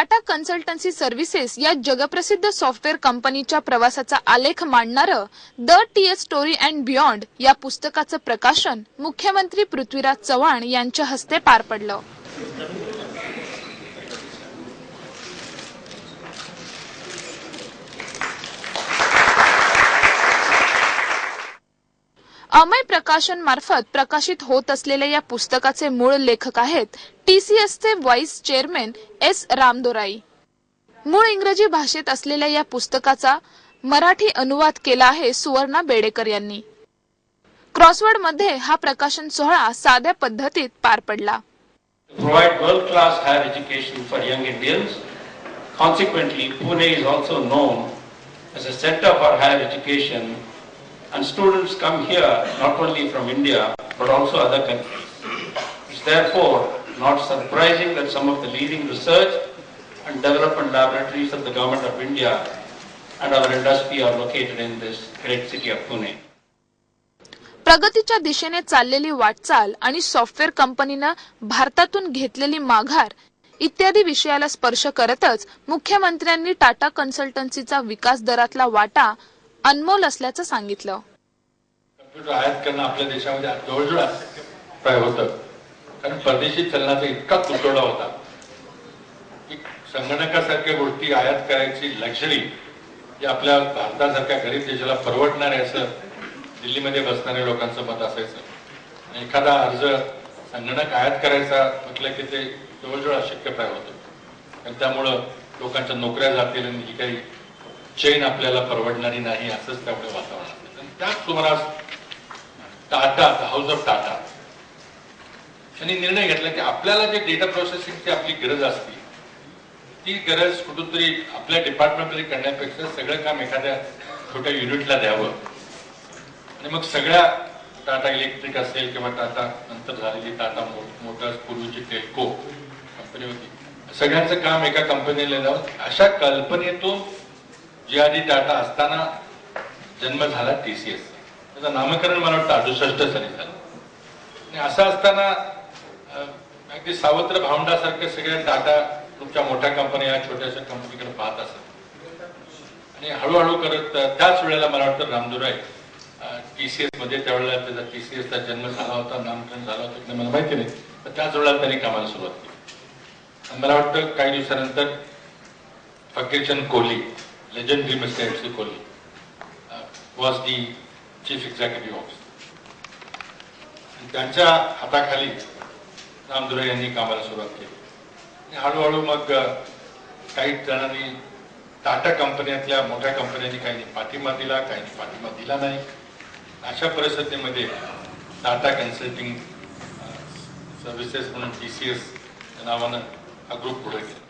Tata consultancy services या जगप्रसिद्ध software कंपनीच्या प्रवासाचा आलेख मांडणारं the T S story and beyond या पुस्तकाचं प्रकाशन मुख्यमंत्री पृथ्वीराज चव्हाण यांच्या हस्ते पार पडलं. अमय प्रकाशन मार्फत प्रकाशित होत असलेल्या या पुस्तकाचे मूळ लेखक आहेत टीसीएसचे व्हाईस चेअरमॅन एस रामदोराई. मूळ इंग्रजी भाषेत असलेल्या या पुस्तकाचा मराठी अनुवाद केला आहे सुवर्णा बेडेकर यांनी. क्रॉसवर्डमध्ये हा प्रकाशन सोहळा साध्या पद्धतीत पार पडला. Provide world-class higher education for young Indians. Consequently, Pune is also known as a center for higher education and students come here not only from India but also other countries. It's therefore not surprising that some of the leading research and development laboratories of the government of India and our industry are located in this great city of Pune. प्रगतीच्या दिशेने चाललेली वाटचाल आणि software कंपनीनं भारतातून घेतलेली माघार इत्यादी विषयाला स्पर्श करतच मुख्यमंत्र्यांनी टाटा कन्सल्टन्सीचा विकास दरातला वाटा अनमोल असल्याचं सांगितलं. कम्प्युटर आयात करणं आपल्या देशामध्ये जवळजवळ प्राय होतं. कारण परदेशी चलनाचा इतका तुटवडा होता. की संगणकासारख्या गोष्टी आयात करायची लक्झरी जे आपल्या भारतासारख्या गरीब देशाला परवडणार आहे असं दिल्लीमध्ये बसणाऱ्या लोकांचं मत असायचं. आणि एखादा अर्ज संगणक आयात करायचा म्हटलं की ते जवळजवळ अशक्य प्राय होतं. आणि त्यामुळं लोकांच्या नोकऱ्या जातील आणि ही काही चेन आपल्याला परवडणारी नाही असंच त्यामुळे वातावरण असेल त्याच सुमारास टाटा हाऊस ऑफ टाटा यांनी निर्णय घेतला की आपल्याला जे डेटा प्रोसेसिंगची आपली गरज असते ती गरज कुठूनतरी आपल्या डिपार्टमेंटमध्ये करण्यापेक्षा सगळं काम एखाद्या छोट्या युनिटला द्यावं. आणि मग सगळ्या टाटा इलेक्ट्रिक असेल किंवा टाटा नंतर झालेली टाटा मोटर्स पूर्वीची टेल्को कंपनी होती सगळ्यांचं काम एका कंपनीला जाऊन अशा कल्पनेतून जी आधी टाटा असताना जन्म झाला टी सी एस त्याचं नामकरण मला वाटतं अडुसष्ट साली झालं. आणि असं असताना अगदी सावत्र भावंडासारख्या सगळ्या टाटा तुमच्या मोठ्या कंपन्या या छोट्याशा कंपनीकडे पाहत असत. आणि हळूहळू करत त्याच वेळेला मला वाटतं रामदुराई टीसीएसमध्ये त्यावेळेला त्याचा टी सी एसचा जन्म झाला होता नामकरण झाला होता की मला माहिती नाही. तर त्याच वेळेला त्यांनी कामाला सुरुवात केली. मला वाटतं काही दिवसानंतर Fakirchand Kohli legendary Mr. F Kohli, uh, was the chief Executive Officer. त्यांच्या हाताखाली रामदुरे यांनी कामाला सुरुवात केली हळूहळू मग uh, काही जणांनी टाटा कंपन्यातल्या मोठ्या कंपन्यांनी काही पाठिंबा दिला काही पाठिंबा दिला नाही अशा परिस्थितीमध्ये टाटा कन्सल्टिंग uh, सर्व्हिसेस म्हणून टी सी एस या नावानं हा ग्रुप पुढे गेला